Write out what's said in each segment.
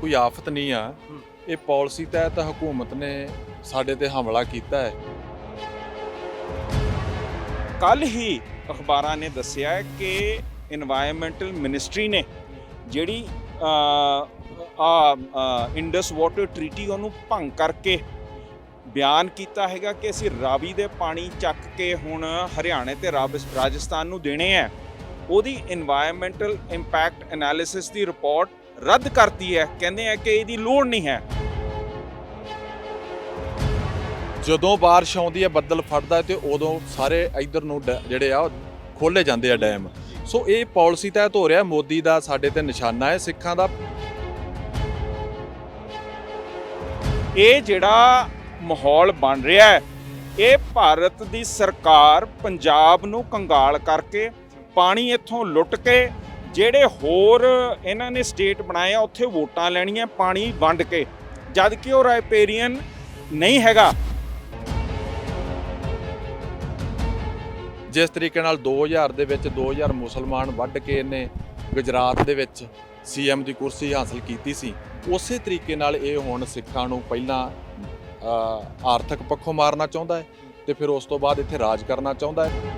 ਕੋਈ ਆਫਤ ਨਹੀਂ ਆ। ਇਹ ਪਾਲਿਸੀ ਤਹਿਤ ਹਕੂਮਤ ਨੇ ਸਾਡੇ ਤੇ ਹਮਲਾ ਕੀਤਾ ਹੈ। ਕੱਲ ਹੀ ਅਖਬਾਰਾਂ ਨੇ ਦੱਸਿਆ ਕਿ এনवायरमेंटल ਮਿਨਿਸਟਰੀ ਨੇ ਜਿਹੜੀ ਆ ਇੰਡਸ ਵਾਟਰ ਟ੍ਰੀਟੀ ਉਹਨੂੰ ਭੰਗ ਕਰਕੇ ਬਿਆਨ ਕੀਤਾ ਹੈਗਾ ਕਿ ਅਸੀਂ ਰਾਵੀ ਦੇ ਪਾਣੀ ਚੱਕ ਕੇ ਹੁਣ ਹਰਿਆਣੇ ਤੇ ਰਾਜਸਥਾਨ ਨੂੰ ਦੇਣੇ ਆ ਉਹਦੀ এনवायरमेंटल ਇੰਪੈਕਟ ਐਨਾਲਿਸਿਸ ਦੀ ਰਿਪੋਰਟ ਰੱਦ ਕਰਤੀ ਹੈ ਕਹਿੰਦੇ ਆ ਕਿ ਇਹਦੀ ਲੋੜ ਨਹੀਂ ਹੈ। ਜਦੋਂ ਬਾਰਿਸ਼ ਆਉਂਦੀ ਹੈ ਬੱਦਲ ਫੜਦਾ ਤੇ ਉਦੋਂ ਸਾਰੇ ਇਧਰ ਨੂੰ ਡ- ਜਿਹੜੇ ਆ ਖੋਲੇ ਜਾਂਦੇ ਆ ਡੈਮ। ਸੋ ਇਹ ਪਾਲਿਸੀ ਤਹਿਤ ਹੋ ਰਿਹਾ ਮੋਦੀ ਦਾ ਸਾਡੇ ਤੇ ਨਿਸ਼ਾਨਾ ਹੈ ਸਿੱਖਾਂ ਦਾ। ਇਹ ਜਿਹੜਾ ਮਾਹੌਲ ਬਣ ਰਿਹਾ ਹੈ ਇਹ ਭਾਰਤ ਦੀ ਸਰਕਾਰ ਪੰਜਾਬ ਨੂੰ ਕੰਗਾਲ ਕਰਕੇ ਪਾਣੀ ਇੱਥੋਂ ਲੁੱਟ ਕੇ ਜਿਹੜੇ ਹੋਰ ਇਹਨਾਂ ਨੇ ਸਟੇਟ ਬਣਾਏ ਆ ਉੱਥੇ ਵੋਟਾਂ ਲੈਣੀਆਂ, ਪਾਣੀ ਵੰਡ ਕੇ। ਜਦ ਕਿ ਉਹ ਰਾਇਪੇਰੀਅਨ ਨਹੀਂ ਹੈਗਾ। ਜਿਸ ਤਰੀਕੇ ਨਾਲ 2000 ਦੇ ਵਿੱਚ 2000 ਮੁਸਲਮਾਨ ਵੱਢ ਕੇ ਇਹਨੇ ਗੁਜਰਾਤ ਦੇ ਵਿੱਚ ਸੀਐਮ ਦੀ ਕੁਰਸੀ ਹਾਸਲ ਕੀਤੀ ਸੀ, ਉਸੇ ਤਰੀਕੇ ਨਾਲ ਇਹ ਹੁਣ ਸਿੱਖਾਂ ਨੂੰ ਪਹਿਲਾਂ ਆਰਥਿਕ ਪੱਖੋਂ ਮਾਰਨਾ ਚਾਹੁੰਦਾ ਹੈ ਤੇ ਫਿਰ ਉਸ ਤੋਂ ਬਾਅਦ ਇੱਥੇ ਰਾਜ ਕਰਨਾ ਚਾਹੁੰਦਾ ਹੈ।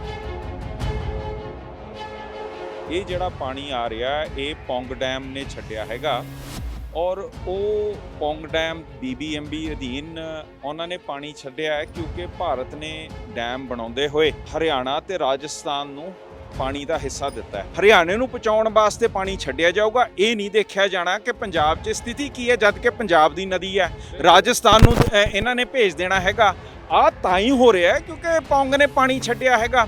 ਇਹ ਜਿਹੜਾ ਪਾਣੀ ਆ ਰਿਹਾ ਇਹ ਪੌਂਗ ਡੈਮ ਨੇ ਛੱਡਿਆ ਹੈਗਾ। ਔਰ ਉਹ ਪੌਂਗ ਡੈਮ ਬੀਬੀਐਮਬੀ ਅਧੀਨ ਉਹਨਾਂ ਨੇ ਪਾਣੀ ਛੱਡਿਆ ਹੈ ਕਿਉਂਕਿ ਭਾਰਤ ਨੇ ਡੈਮ ਬਣਾਉਂਦੇ ਹੋਏ ਹਰਿਆਣਾ ਤੇ ਰਾਜਸਥਾਨ ਨੂੰ ਪਾਣੀ ਦਾ ਹਿੱਸਾ ਦਿੱਤਾ ਹੈ। ਹਰਿਆਣੇ ਨੂੰ ਪਹੁੰਚਾਉਣ ਵਾਸਤੇ ਪਾਣੀ ਛੱਡਿਆ ਜਾਊਗਾ। ਇਹ ਨਹੀਂ ਦੇਖਿਆ ਜਾਣਾ ਕਿ ਪੰਜਾਬ 'ਚ ਸਥਿਤੀ ਕੀ ਹੈ, ਜਦ ਕਿ ਪੰਜਾਬ ਦੀ ਨਦੀ ਹੈ। ਰਾਜਸਥਾਨ ਨੂੰ ਇਹਨਾਂ ਨੇ ਭੇਜ ਦੇਣਾ ਹੈਗਾ। ਆ ਤਾਂ ਹੀ ਹੋ ਰਿਹਾ ਕਿਉਂਕਿ ਪੌਂਗ ਨੇ ਪਾਣੀ ਛੱਡਿਆ ਹੈਗਾ।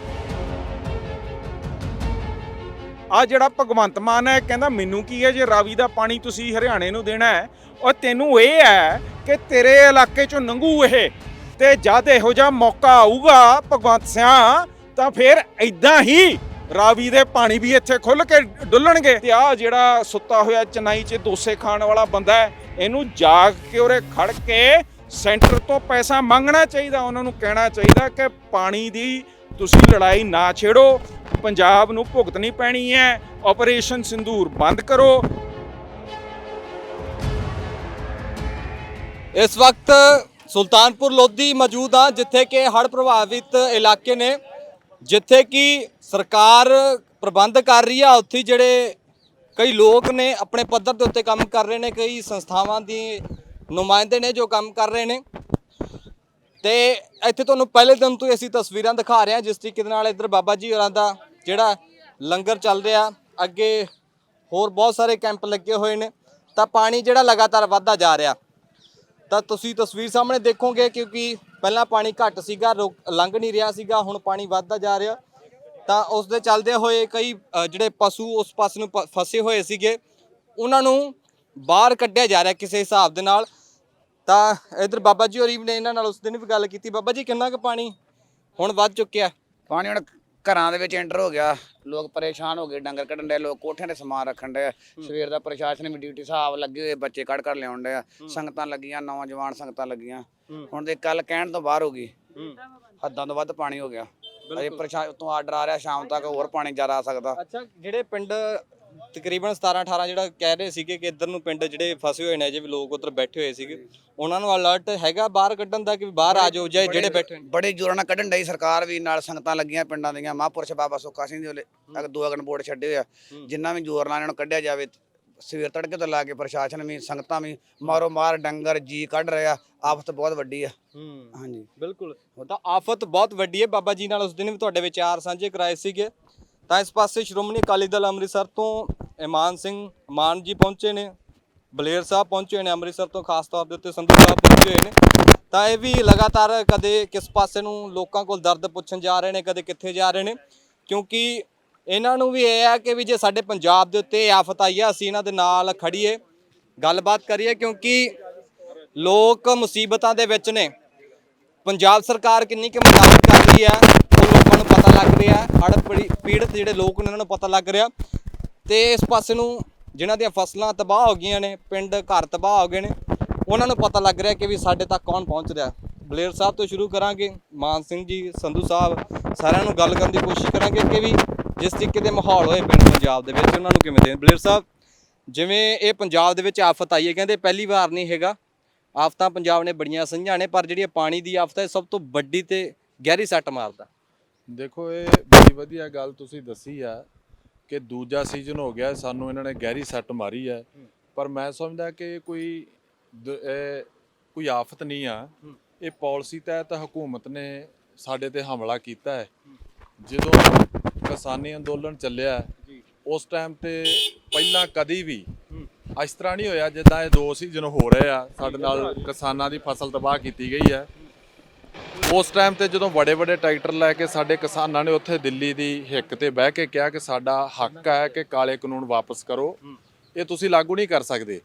ਆ ਜਿਹੜਾ ਭਗਵੰਤ ਮਾਨ ਹੈ, ਕਹਿੰਦਾ ਮੈਨੂੰ ਕੀ ਹੈ ਜੇ ਰਾਵੀ ਦਾ ਪਾਣੀ ਤੁਸੀਂ ਹਰਿਆਣੇ ਨੂੰ ਦੇਣਾ ਹੈ? ਔਰ ਤੈਨੂੰ ਇਹ ਹੈ ਕਿ ਤੇਰੇ ਇਲਾਕੇ ਚੋਂ ਲੰਘੂ ਇਹ। ਤੇ ਜਦ ਇਹੋ ਜਿਹਾ ਮੌਕਾ ਆਊਗਾ ਭਗਵੰਤ ਸਿਆ, ਤਾਂ ਫਿਰ ਐਦਾਂ ਹੀ ਰਾਵੀ ਦੇ ਪਾਣੀ ਵੀ ਇੱਥੇ ਖੁੱਲ ਕੇ ਡੁੱਲਣਗੇ। ਤੇ ਆ ਜਿਹੜਾ ਸੁੱਤਾ ਹੋਇਆ ਚਨਾਈ 'ਚ ਦੋਸੇ ਖਾਣ ਵਾਲਾ ਬੰਦਾ ਹੈ, ਇਹਨੂੰ ਜਾਗ ਕੇ ਉਰੇ ਖੜ ਕੇ ਸੈਂਟਰ ਤੋਂ ਪੈਸਾ ਮੰਗਣਾ ਚਾਹੀਦਾ, ਉਹਨਾਂ ਨੂੰ ਕਹਿਣਾ ਚਾਹੀਦਾ ਕਿ ਪਾਣੀ ਦੀ ਤੁਸੀਂ ਲੜਾਈ ਨਾ ਛੇੜੋ। ਪੰਜਾਬ ਨੂੰ ਭੁਗਤਣੀ ਪੈਣੀ ਹੈ। ਆਪਰੇਸ਼ਨ ਸਿੰਦੂਰ ਬੰਦ ਕਰੋ। ਇਸ ਵਕਤ ਸੁਲਤਾਨਪੁਰ ਲੋਧੀ ਮੌਜੂਦ ਆ ਜਿੱਥੇ ਕਿ ਹੜ੍ਹ ਪ੍ਰਭਾਵਿਤ ਇਲਾਕੇ ਨੇ, ਜਿੱਥੇ ਕਿ ਸਰਕਾਰ ਪ੍ਰਬੰਧ ਕਰ ਰਹੀ ਆ। ਉੱਥੇ ਜਿਹੜੇ ਕਈ ਲੋਕ ਨੇ, ਆਪਣੇ ਪੱਧਰ ਦੇ ਉੱਤੇ ਕੰਮ ਕਰ ਰਹੇ ਨੇ, ਕਈ ਸੰਸਥਾਵਾਂ ਦੀ ਨੁਮਾਇੰਦੇ ਨੇ ਜੋ ਕੰਮ ਕਰ ਰਹੇ ਨੇ। ਤੇ ਇੱਥੇ ਤੁਹਾਨੂੰ ਪਹਿਲੇ ਦਿਨ ਤੋਂ ਹੀ ਅਸੀਂ ਤਸਵੀਰਾਂ ਦਿਖਾ ਰਹੇ ਹਾਂ, ਜਿਸ ਤਰੀਕੇ ਦੇ ਨਾਲ ਇੱਧਰ ਬਾਬਾ ਜੀ ਹੋਰਾਂ ਦਾ ਜਿਹੜਾ ਲੰਗਰ ਚੱਲ ਰਿਹਾ, ਅੱਗੇ ਹੋਰ ਬਹੁਤ ਸਾਰੇ ਕੈਂਪ ਲੱਗੇ ਹੋਏ ਨੇ, ਤਾਂ ਪਾਣੀ ਜਿਹੜਾ ਲਗਾਤਾਰ ਵੱਧਦਾ ਜਾ ਰਿਹਾ। ਤਾਂ ਤੁਸੀਂ ਤਸਵੀਰ ਸਾਹਮਣੇ ਦੇਖੋਗੇ ਕਿਉਂਕਿ ਪਹਿਲਾਂ ਪਾਣੀ ਘੱਟ ਸੀਗਾ, ਰੁਕ- ਲੰਘ ਨਹੀਂ ਰਿਹਾ ਸੀਗਾ, ਹੁਣ ਪਾਣੀ ਵੱਧਦਾ ਜਾ ਰਿਹਾ। ਤਾਂ ਉਸ ਦੇ ਚੱਲਦੇ ਹੋਏ ਕਈ ਜਿਹੜੇ ਪਸ਼ੂ ਉਸ ਪਾਸੇ ਨੂੰ ਪ- ਫਸੇ ਹੋਏ ਸੀਗੇ, ਉਹਨਾਂ ਨੂੰ ਬਾਹਰ ਕੱਢਿਆ ਜਾ ਰਿਹਾ ਕਿਸੇ ਹਿਸਾਬ ਦੇ ਨਾਲ। ਤਾਂ ਇਧਰ ਬਾਬਾ ਜੀ ਹੋਰੀ ਨੇ, ਇਹਨਾਂ ਨਾਲ ਉਸ ਦਿਨ ਵੀ ਗੱਲ ਕੀਤੀ। ਬਾਬਾ ਜੀ, ਕਿੰਨਾ ਕੁ ਪਾਣੀ ਹੁਣ ਵੱਧ ਚੁੱਕਿਆ? ਪਾਣੀ ਹੁਣ ਘਰਾਂ ਦੇ ਵਿੱਚ ਐਂਟਰ ਹੋ ਗਿਆ। ਲੋਕ ਪਰੇਸ਼ਾਨ ਹੋ ਗਏ ਡੰਗਰ ਕੱਢਣ ਦੇ ਲੋਕ ਕੋਠਿਆਂ ਦੇ ਸਮਾਨ ਰੱਖਣ ਦੇ ਸਵੇਰ ਦਾ ਪ੍ਰਸ਼ਾਸਨ ਵੀ ਡਿਊਟੀ ਹਿਸਾਬ ਲੱਗੇ ਹੋਏ ਬੱਚੇ ਕੱਢ ਕੱਢ ਲਿਆਉਣ ਦੇ ਸੰਗਤਾਂ ਲੱਗੀਆਂ ਨੌਜਵਾਨ ਸੰਗਤਾਂ ਲੱਗੀਆਂ। ਹੁਣ ਦੇ ਕੱਲ ਕਹਿਣ ਤੋਂ ਬਾਹਰ ਹੋ ਗਈ। ਹੱਦਾਂ ਤੋਂ ਵੱਧ ਪਾਣੀ ਹੋ ਗਿਆ। ਅਜੇ ਪ੍ਰਸ਼ਾਸਨ ਤੋਂ ਆਰਡਰ ਆ ਰਿਹਾ ਸ਼ਾਮ ਤੱਕ ਹੋਰ ਪਾਣੀ ਜ਼ਿਆਦਾ ਆ ਸਕਦਾ। ਅੱਛਾ ਜਿਹੜੇ ਪਿੰਡ ਤਕਰੀਬਨ 17 18 ਜਿਹੜਾ ਕਹਿ ਰਹੇ ਸੀਗੇ ਕਿ ਇੱਧਰ ਨੂੰ ਪਿੰਡ ਜਿਹੜੇ ਫਸੇ ਹੋਏ ਨੇ ਅਜੇ ਵੀ ਲੋਕ ਉੱਧਰ ਬੈਠੇ ਹੋਏ ਸੀਗੇ। ਉਹਨਾਂ ਨੂੰ ਅਲਰਟ ਹੈਗਾ ਬਾਹਰ ਕੱਢਣ ਦਾ ਕਿ ਵੀ ਬਾਹਰ ਆ ਜਾਓ ਜਾਂ ਜਿਹੜੇ ਬੈਠੇ ਨੇ? ਬੜੇ ਜ਼ੋਰਾਂ ਨਾਲ ਕੱਢਣ ਡਈ ਸਰਕਾਰ ਵੀ ਨਾਲ ਸੰਗਤਾਂ ਲੱਗੀਆਂ ਪਿੰਡਾਂ ਦੀਆਂ ਮਹਾਂਪੁਰਸ਼ ਬਾਬਾ ਸੁੱਖਾ ਸਿੰਘ ਦੇ ਅਗ ਦੋ ਅਗਨ ਬੋਰਡ ਛੱਡੇ ਹੋਏ ਆ। ਜਿੰਨਾ ਵੀ ਜ਼ੋਰ ਨਾਲ ਇਹਨਾਂ ਨੂੰ ਕੱਢਿਆ ਜਾਵੇ ਸਵੇਰ ਤੜਕੇ ਤੋਂ ਲਾ ਕੇ ਪ੍ਰਸ਼ਾਸਨ ਵੀ ਸੰਗਤਾਂ ਵੀ ਮਾਰੋ ਮਾਰ ਡੰਗਰ ਜੀ ਕੱਢ ਰਿਹਾ ਆਫਤ ਬਹੁਤ ਵੱਡੀ ਆ। ਹਾਂਜੀ। ਬਿਲਕੁਲ। ਤਾਂ ਆਫਤ ਬਹੁਤ ਵੱਡੀ ਹੈ। ਬਾਬਾ ਜੀ ਨਾਲ ਉਸ ਦਿਨ ਵੀ ਤੁਹਾਡੇ ਵਿਚਾਰ ਸਾਂਝੇ ਕਰਾਏ ਸੀਗੇ। ਤਾਂ ਇਸ ਪਾਸੇ ਸ਼੍ਰੋਮਣੀ ਅਕਾਲੀ ਦਲ ਅੰਮ੍ਰਿਤਸਰ ਤੋਂ ਇਮਾਨ ਸਿੰਘ ਮਾਨ ਜੀ ਪਹੁੰਚੇ ਨੇ, ਬਲੇਰ ਸਾਹਿਬ ਪਹੁੰਚੇ ਹੋਏ ਨੇ ਅੰਮ੍ਰਿਤਸਰ ਤੋਂ, ਖਾਸ ਤੌਰ ਦੇ ਉੱਤੇ ਸੰਧੂ ਸਾਹਿਬ ਪਹੁੰਚੇ ਹੋਏ ਨੇ। ਤਾਂ ਇਹ ਵੀ ਲਗਾਤਾਰ ਕਦੇ ਕਿਸ ਪਾਸੇ ਨੂੰ ਲੋਕਾਂ ਕੋਲ ਦਰਦ ਪੁੱਛਣ ਜਾ ਰਹੇ ਨੇ, ਕਦੇ ਕਿੱਥੇ ਜਾ ਰਹੇ ਨੇ? ਕਿਉਂਕਿ ਇਹਨਾਂ ਨੂੰ ਵੀ ਇਹ ਹੈ ਕਿ ਵੀ ਜੇ ਸਾਡੇ ਪੰਜਾਬ ਦੇ ਉੱਤੇ ਆਫਤ ਆਈ ਹੈ ਅਸੀਂ ਇਹਨਾਂ ਦੇ ਨਾਲ ਖੜੀਏ ਗੱਲਬਾਤ ਕਰੀਏ, ਕਿਉਂਕਿ ਲੋਕ ਮੁਸੀਬਤਾਂ ਦੇ ਵਿੱਚ ਨੇ। ਪੰਜਾਬ ਸਰਕਾਰ ਕਿੰਨੀ ਕੁ ਮਦਦ ਕਰ ਰਹੀ ਹੈ ਨੂੰ ਪਤਾ ਲੱਗ ਰਿਹਾ, ਹੜ੍ਹ ਪੀੜੀ, ਪੀੜਤ ਜਿਹੜੇ ਲੋਕ ਨੇ, ਉਹਨਾਂ ਨੂੰ ਪਤਾ ਲੱਗ ਰਿਹਾ। ਤੇ ਇਸ ਪਾਸੇ ਨੂੰ ਜਿਨ੍ਹਾਂ ਦੀਆਂ ਫਸਲਾਂ ਤਬਾਹ ਹੋ ਗਈਆਂ ਨੇ, ਪਿੰਡ ਘਰ ਤਬਾਹ ਹੋ ਗਏ ਨੇ, ਉਹਨਾਂ ਨੂੰ ਪਤਾ ਲੱਗ ਰਿਹਾ ਕਿ ਵੀ ਸਾਡੇ ਤੱਕ ਕੌਣ ਪਹੁੰਚ ਰਿਹਾ। ਬਲੇਰ ਸਾਹਿਬ ਤੋਂ ਸ਼ੁਰੂ ਕਰਾਂਗੇ, ਮਾਨ ਸਿੰਘ ਜੀ, ਸੰਧੂ ਸਾਹਿਬ, ਸਾਰਿਆਂ ਨੂੰ ਗੱਲ ਕਰਨ ਦੀ ਕੋਸ਼ਿਸ਼ ਕਰਾਂਗੇ ਕਿ ਵੀ ਜਿਸ ਤਰੀਕੇ ਦੇ ਮਾਹੌਲ ਹੋਏ ਪਿੰਡ ਪੰਜਾਬ ਦੇ ਵਿੱਚ, ਉਹਨਾਂ ਨੂੰ ਕਿਵੇਂ ਦੇ ਬਲੇਰ ਸਾਹਿਬ, ਜਿਵੇਂ ਇਹ ਪੰਜਾਬ ਦੇ ਵਿੱਚ ਆਫਤ ਆਈ ਹੈ, ਕਹਿੰਦੇ ਪਹਿਲੀ ਵਾਰ ਨਹੀਂ ਹੈਗਾ। ਆਫਤਾਂ ਪੰਜਾਬ ਨੇ ਬੜੀਆਂ ਸਹੀਆਂ ਨੇ, ਪਰ ਜਿਹੜੀ ਇਹ ਪਾਣੀ ਦੀ ਆਫਤ ਹੈ ਸਭ ਤੋਂ ਵੱਡੀ ਤੇ ਗਹਿਰੀ ਸੱਟ ਮਾਰਦਾ। ਦੇਖੋ ਇਹ ਬੜੀ ਵਧੀਆ ਗੱਲ ਤੁਸੀਂ ਦੱਸੀ ਆ ਕਿ ਦੂਜਾ ਸੀਜ਼ਨ ਹੋ ਗਿਆ ਸਾਨੂੰ ਇਹਨਾਂ ਨੇ ਗਹਿਰੀ ਸੱਟ ਮਾਰੀ ਹੈ। ਪਰ ਮੈਂ ਸਮਝਦਾ ਕਿ ਇਹ ਕੋਈ ਕੋਈ ਆਫਤ ਨਹੀਂ ਆ। ਇਹ ਪਾਲਿਸੀ ਤਹਿਤ ਹਕੂਮਤ ਨੇ ਸਾਡੇ ਤੇ ਹਮਲਾ ਕੀਤਾ ਹੈ। ਜਦੋਂ ਕਿਸਾਨੀ ਅੰਦੋਲਨ ਚੱਲਿਆ ਉਸ ਟਾਈਮ ਤੇ ਪਹਿਲਾਂ ਕਦੀ ਵੀ ਇਸ ਤਰ੍ਹਾਂ ਨਹੀਂ ਹੋਇਆ ਜਿੱਦਾਂ ਇਹ ਦੋ ਸੀਜ਼ਨ ਹੋ ਰਹੇ ਆ। ਸਾਡੇ ਨਾਲ ਕਿਸਾਨਾਂ ਦੀ ਫਸਲ ਤਬਾਹ ਕੀਤੀ ਗਈ ਹੈ। ਉਸ ਟਾਈਮ ਤੇ ਜਦੋਂ ਵੱਡੇ ਵੱਡੇ ਟਰੈਕਟਰ ਲੈ ਕੇ ਸਾਡੇ ਕਿਸਾਨਾਂ ਨੇ ਉੱਥੇ ਦਿੱਲੀ ਦੀ ਹਿੱਕ ਤੇ ਬਹਿ ਕੇ ਕਿਹਾ ਕਿ ਸਾਡਾ ਹੱਕ ਹੈ ਕਿ ਕਾਲੇ ਕਾਨੂੰਨ ਵਾਪਸ ਕਰੋ। ਇਹ ਤੁਸੀਂ ਲਾਗੂ ਨਹੀਂ ਕਰ ਸਕਦੇ।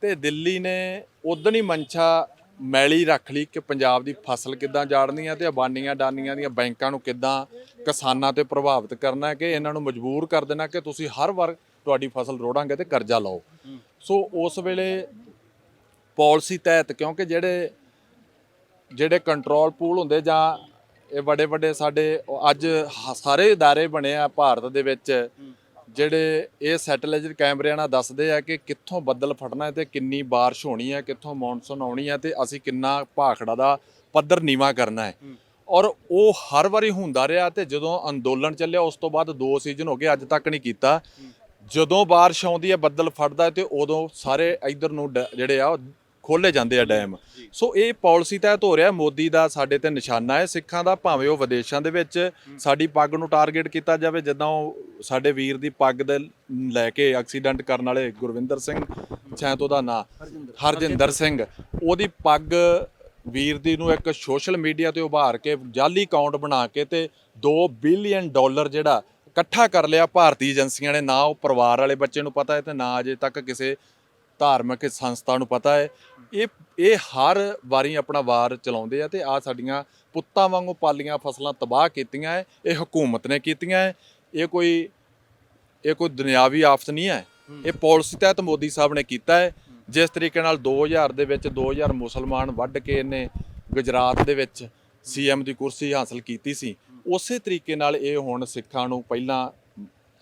ਤੇ ਦਿੱਲੀ ਨੇ ਉਦੋਂ ਹੀ ਮਨਸ਼ਾ ਮੈਲੀ ਰੱਖ ਲਈ ਕਿ ਪੰਜਾਬ ਦੀ ਫਸਲ ਕਿੱਦਾਂ ਜਾੜਨੀ ਹੈ ਤੇ ਅਬਾਨੀਆਂ ਡਾਨੀਆਂ ਦੀਆਂ ਬੈਂਕਾਂ ਨੂੰ ਕਿੱਦਾਂ ਕਿਸਾਨਾਂ ਤੇ ਪ੍ਰਭਾਵਿਤ ਕਰਨਾ ਕਿ ਇਹਨਾਂ ਨੂੰ ਮਜਬੂਰ ਕਰ ਦੇਣਾ ਕਿ ਤੁਸੀਂ ਹਰ ਵਾਰ ਤੁਹਾਡੀ ਫਸਲ ਰੋੜਾਂਗੇ ਤੇ ਕਰਜ਼ਾ ਲਓ। ਸੋ ਉਸ ਵੇਲੇ ਪਾਲਿਸੀ ਤਹਿਤ ਕਿਉਂਕਿ ਜਿਹੜੇ ਜਿਹੜੇ ਕੰਟਰੋਲ ਪੂਲ ਹੁੰਦੇ ਜਾਂ ਇਹ ਵੱਡੇ ਵੱਡੇ ਸਾਡੇ ਉਹ ਅੱਜ ਹ- ਸਾਰੇ ادارے ਬਣੇ ਆ ਭਾਰਤ ਦੇ ਵਿੱਚ ਜਿਹੜੇ ਇਹ ਸੈਟੇਲਾਈਟ ਕੈਮਰਿਆਂ ਨਾਲ ਦੱਸਦੇ ਆ ਕਿ ਕਿੱਥੋਂ ਬੱਦਲ ਫਟਣਾ ਹੈ ਤੇ ਕਿੰਨੀ ਬਾਰਿਸ਼ ਹੋਣੀ ਹੈ ਕਿੱਥੋਂ ਮੌਨਸੂਨ ਆਉਣੀ ਹੈ ਤੇ ਅਸੀਂ ਕਿੰਨਾ ਭਾਖੜਾ ਦਾ ਪੱਧਰ ਨੀਵਾ ਕਰਨਾ ਹੈ ਔਰ ਉਹ ਹਰ ਵਾਰੀ ਹੁੰਦਾ ਰਿਹਾ ਤੇ ਜਦੋਂ ਅੰਦੋਲਨ ਚੱਲਿਆ ਉਸ ਤੋਂ ਬਾਅਦ ਦੋ ਸੀਜ਼ਨ ਹੋ ਗਏ ਅੱਜ ਤੱਕ ਨਹੀਂ ਕੀਤਾ ਜਦੋਂ ਬਾਰਿਸ਼ ਆਉਂਦੀ ਹੈ ਬੱਦਲ ਫਟਦਾ ਹੈ ਤੇ ਉਦੋਂ ਸਾਰੇ ਇਧਰ ਨੂੰ ਡ- ਜਿਹੜੇ ਆ ਉਹ ਖੋਲੇ ਜਾਂਦੇ ਆ ਡੈਮ। ਸੋ ਇਹ ਪਾਲਿਸੀ ਤਹਿਤ ਹੋ ਰਿਹਾ ਮੋਦੀ ਦਾ ਸਾਡੇ ਤੇ ਨਿਸ਼ਾਨਾ ਹੈ। ਸਿੱਖਾਂ ਦਾ ਭਾਵੇਂ ਉਹ ਵਿਦੇਸ਼ਾਂ ਦੇ ਵਿੱਚ ਸਾਡੀ ਪੱਗ ਨੂੰ ਟਾਰਗੇਟ ਕੀਤਾ ਜਾਵੇ ਜਿੱਦਾਂ ਉਹ ਸਾਡੇ ਵੀਰ ਦੀ ਪੱਗ ਦੇ ਲੈ ਕੇ ਐਕਸੀਡੈਂਟ ਕਰਨ ਵਾਲੇ ਗੁਰਵਿੰਦਰ ਸਿੰਘ ਸ਼ਾਇਦ ਉਹਦਾ ਨਾਂ। ਹਰਜਿੰਦਰ। ਸਿੰਘ। ਉਹਦੀ ਪੱਗ ਵੀਰ ਦੀ ਨੂੰ ਇੱਕ ਸੋਸ਼ਲ ਮੀਡੀਆ ਤੇ ਉਭਾਰ ਕੇ ਜਾਲੀ ਅਕਾਊਂਟ ਬਣਾ ਕੇ ਤੇ 2 ਬਿਲੀਅਨ ਡਾਲਰ ਜਿਹੜਾ ਇਕੱਠਾ ਕਰ ਲਿਆ ਭਾਰਤੀ ਏਜੰਸੀਆਂ ਨੇ। ਨਾ ਉਹ ਪਰਿਵਾਰ ਵਾਲੇ ਬੱਚੇ ਨੂੰ ਪਤਾ ਹੈ ਤੇ ਨਾ ਅਜੇ ਤੱਕ ਕਿਸੇ ਧਾਰਮਿਕ ਸੰਸਥਾ ਨੂੰ ਪਤਾ ਹੈ। ਇਹ ਇਹ ਹਰ ਵਾਰੀ ਆਪਣਾ ਵਾਰ ਚਲਾਉਂਦੇ ਆ ਤੇ ਆ ਸਾਡੀਆਂ ਪੁੱਤਾਂ ਵਾਂਗੂ ਪਾਲੀਆਂ ਫਸਲਾਂ ਤਬਾਹ ਕੀਤੀਆਂ ਹੈ। ਇਹ ਹਕੂਮਤ ਨੇ ਕੀਤੀਆਂ ਹੈ। ਇਹ ਕੋਈ ਇਹ ਕੋਈ ਦੁਨਿਆਵੀ ਆਫਤ ਨਹੀਂ ਹੈ। ਇਹ ਪਾਲਿਸੀ ਤਹਿਤ ਮੋਦੀ ਸਾਹਿਬ ਨੇ ਕੀਤਾ ਹੈ। ਜਿਸ ਤਰੀਕੇ ਨਾਲ 2000 ਦੇ ਵਿੱਚ 2000 ਮੁਸਲਮਾਨ ਵੱਢ ਕੇ ਇਹਨੇ ਗੁਜਰਾਤ ਦੇ ਵਿੱਚ ਸੀਐਮ ਦੀ ਕੁਰਸੀ ਹਾਸਲ ਕੀਤੀ ਸੀ। ਉਸੇ ਤਰੀਕੇ ਨਾਲ ਇਹ ਹੁਣ ਸਿੱਖਾਂ ਨੂੰ ਪਹਿਲਾਂ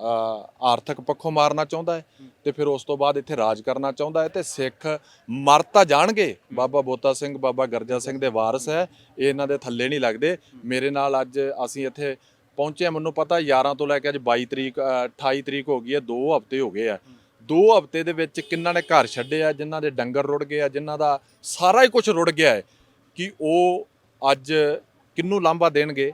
ਆਰਥਿਕ ਪੱਖੋਂ ਮਾਰਨਾ ਚਾਹੁੰਦਾ ਹੈ ਤੇ ਫਿਰ ਉਸ ਤੋਂ ਬਾਅਦ ਇੱਥੇ ਰਾਜ ਕਰਨਾ ਚਾਹੁੰਦਾ ਹੈ ਤੇ ਸਿੱਖ ਮਰ ਤਾਂ ਜਾਣਗੇ। ਬਾਬਾ ਬੋਤਾ ਸਿੰਘ ਬਾਬਾ ਗਰਜਾ ਸਿੰਘ ਦੇ ਵਾਰਸ ਹੈ। ਇਹ ਇਹਨਾਂ ਦੇ ਥੱਲੇ ਨਹੀਂ ਲੱਗਦੇ। ਮੇਰੇ ਨਾਲ ਅੱਜ ਅਸੀਂ ਇੱਥੇ ਪਹੁੰਚੇ ਮੈਨੂੰ ਪਤਾ 11 ਤੋਂ ਲੈ ਕੇ ਅੱਜ 22 ਤਰੀਕ ਅ, 28 ਤਰੀਕ ਹੋ ਗਈ ਹੈ। 2 ਹਫ਼ਤੇ ਹੋ ਗਏ ਆ। ਦੋ ਹਫ਼ਤੇ ਦੇ ਵਿੱਚ ਕਿੰਨਾਂ ਨੇ ਘਰ ਛੱਡੇ ਆ ਜਿਨ੍ਹਾਂ ਦੇ ਡੰਗਰ ਰੁੜ ਗਏ ਆ ਜਿਨ੍ਹਾਂ ਦਾ ਸਾਰਾ ਹੀ ਕੁਝ ਰੁੜ ਗਿਆ ਹੈ ਕਿ ਉਹ ਅੱਜ ਕਿੰਨੂੰ ਲਾਂਭਾ ਦੇਣਗੇ?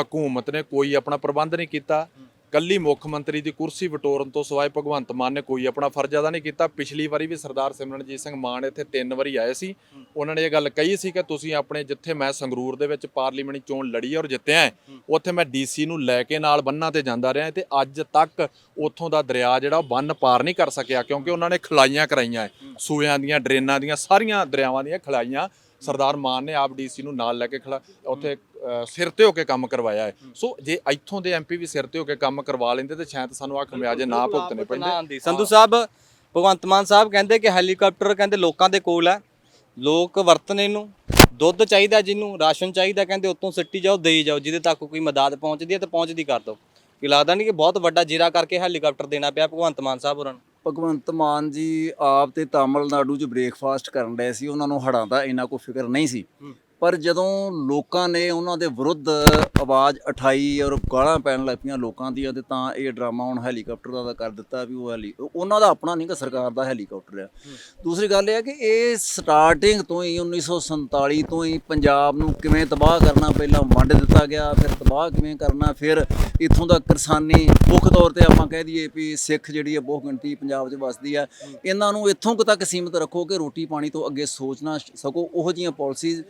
ਹਕੂਮਤ ਨੇ ਕੋਈ ਆਪਣਾ ਪ੍ਰਬੰਧ ਨਹੀਂ ਕੀਤਾ। ਕੱਲੀ ਮੁੱਖ ਮੰਤਰੀ ਦੀ ਕੁਰਸੀ ਵਟੋਰਨ ਤੋਂ ਸਿਵਾਏ ਭਗਵੰਤ ਮਾਨ ਨੇ ਕੋਈ ਆਪਣਾ ਫਰਜ਼ ਅਦਾ ਨਹੀਂ ਕੀਤਾ ਪਿਛਲੀ ਵਾਰੀ ਵੀ ਸਰਦਾਰ ਸਿਮਰਨਜੀਤ ਸਿੰਘ ਮਾਨ ਇੱਥੇ ਤਿੰਨ ਵਾਰੀ ਆਏ ਸੀ ਉਹਨਾਂ ਨੇ ਇਹ ਗੱਲ ਕਹੀ ਸੀ ਕਿ ਤੁਸੀਂ ਆਪਣੇ ਜਿੱਥੇ ਮੈਂ ਸੰਗਰੂਰ ਦੇ ਵਿੱਚ ਪਾਰਲੀਮੈਂਟ ਚੋਣ ਲੜੀ ਔਰ ਜਿੱਤਿਆ ਹੈ, ਉੱਥੇ ਮੈਂ ਡੀਸੀ ਨੂੰ ਲੈ ਕੇ ਨਾਲ ਬੰਨਾਂ ਤੇ ਜਾਂਦਾ ਰਿਹਾ ਤੇ ਅੱਜ ਤੱਕ ਉੱਥੋਂ ਦਾ ਦਰਿਆ ਜਿਹੜਾ ਉਹ ਬੰਨ ਪਾਰ ਨਹੀਂ ਕਰ ਸਕਿਆ ਕਿਉਂਕਿ ਉਹਨਾਂ ਨੇ ਖਲਾਈਆਂ ਕਰਾਈਆਂ ਹੈ। ਸੂਇਆਂ ਦੀਆਂ ਡਰੇਨਾਂ ਦੀਆਂ ਸਾਰੀਆਂ ਦਰਿਆਵਾਂ ਦੀਆਂ ਖਲਾਈਆਂ ਸਰਦਾਰ ਮਾਨ ਨੇ ਆਪ ਡੀਸੀ ਨੂੰ ਨਾਲ ਲੈ ਕੇ ਖਲਾ ਉੱਥੇ ਸਿਰ ਤੇ ਹੋ ਕੇ ਕੰਮ ਕਰਵਾਇਆ ਹੈ। ਸੋ ਜੇ ਇੱਥੋਂ ਦੇ ਐਮਪੀ ਵੀ ਸਿਰ ਤੇ ਹੋ ਕੇ ਕੰਮ ਕਰਵਾ ਲੈਂਦੇ ਤੇ ਸ਼ਾਇਦ ਸਾਨੂੰ ਆ ਖਮਿਆਜੇ ਨਾ ਭੁਗਤਣੇ ਪੈਂਦੇ। ਸੰਧੂ ਸਾਹਿਬ ਭਗਵੰਤ ਮਾਨ ਸਾਹਿਬ ਕਹਿੰਦੇ ਕਿ ਹੈਲੀਕਾਪਟਰ ਕਹਿੰਦੇ ਲੋਕਾਂ ਦੇ ਕੋਲ ਹੈ। ਲੋਕ ਵਰਤਨ ਇਹਨੂੰ। ਦੁੱਧ ਚਾਹੀਦਾ ਜਿਹਨੂੰ ਰਾਸ਼ਨ ਚਾਹੀਦਾ ਕਹਿੰਦੇ ਉਤੋਂ ਸਿੱਟੀ ਜਾਓ ਦੇਈ ਜਾਓ। ਜਿਹਦੇ ਤੱਕ ਕੋਈ ਮਦਦ ਪਹੁੰਚਦੀ ਹੈ ਤਾਂ ਪਹੁੰਚਦੀ ਕਰ ਦਿਓ। ਕੀ ਲੱਗਦਾ ਨਹੀਂ ਕਿ ਬਹੁਤ ਵੱਡਾ ਜੀਰਾ ਕਰਕੇ ਹੈਲੀਕਾਪਟਰ ਦੇਣਾ ਪਿਆ ਭਗਵੰਤ ਮਾਨ ਸਾਹਿਬ ਹੋਰਾਂ ਨੂੰ। ਭਗਵੰਤ ਮਾਨ ਜੀ ਆਪ ਤੇ ਤਾਮਿਲਨਾਡੂ 'ਚ ਬ੍ਰੇਕਫਾਸਟ ਕਰਨ ਡਏ ਸੀ। ਉਹਨਾਂ ਨੂੰ ਹੜ੍ਹਾਂ ਦਾ ਇੰਨਾ ਕੋਈ ਫਿਕਰ ਨਹੀਂ ਸੀ। ਪਰ ਜਦੋਂ ਲੋਕਾਂ ਨੇ ਉਹਨਾਂ ਦੇ ਵਿਰੁੱਧ ਆਵਾਜ਼ ਉਠਾਈ ਔਰ ਗਾਲਾਂ ਪੈਣ ਲੱਗ ਪਈਆਂ ਲੋਕਾਂ ਦੀਆਂ ਤੇ ਤਾਂ ਇਹ ਡਰਾਮਾ ਹੁਣ ਹੈਲੀਕਾਪਟਰ ਦਾ ਕਰ ਦਿੱਤਾ ਵੀ ਉਹ ਹੈਲੀ ਉਹਨਾਂ ਦਾ ਆਪਣਾ ਨਹੀਂ ਕਿ ਸਰਕਾਰ ਦਾ ਹੈਲੀਕਾਪਟਰ ਆ। ਦੂਸਰੀ ਗੱਲ ਇਹ ਹੈ ਕਿ ਇਹ ਸਟਾਰਟਿੰਗ ਤੋਂ ਹੀ 1947 ਤੋਂ ਹੀ ਪੰਜਾਬ ਨੂੰ ਕਿਵੇਂ ਤਬਾਹ ਕਰਨਾ ਪਹਿਲਾਂ ਵੰਡ ਦਿੱਤਾ ਗਿਆ ਫਿਰ ਤਬਾਹ ਕਿਵੇਂ ਕਰਨਾ ਫਿਰ ਇੱਥੋਂ ਦਾ ਕਿਸਾਨੀ ਮੁੱਖ ਤੌਰ ਤੇ ਆਪਾਂ ਕਹਿ ਦਈਏ ਵੀ ਸਿੱਖ ਜਿਹੜੀ ਹੈ ਬਹੁਤ ਗਿਣਤੀ ਪੰਜਾਬ 'ਚ ਵਸਦੀ ਆ ਇਹਨਾਂ ਨੂੰ ਇੱਥੋਂ ਤੱਕ ਸੀਮਿਤ ਰੱਖੋ ਕਿ ਰੋਟੀ ਪਾਣੀ ਤੋਂ ਅੱਗੇ ਸੋਚਣਾ ਸਕੋ ਉਹੋ ਜਿਹੀਆਂ ਪਾਲਿਸੀਜ਼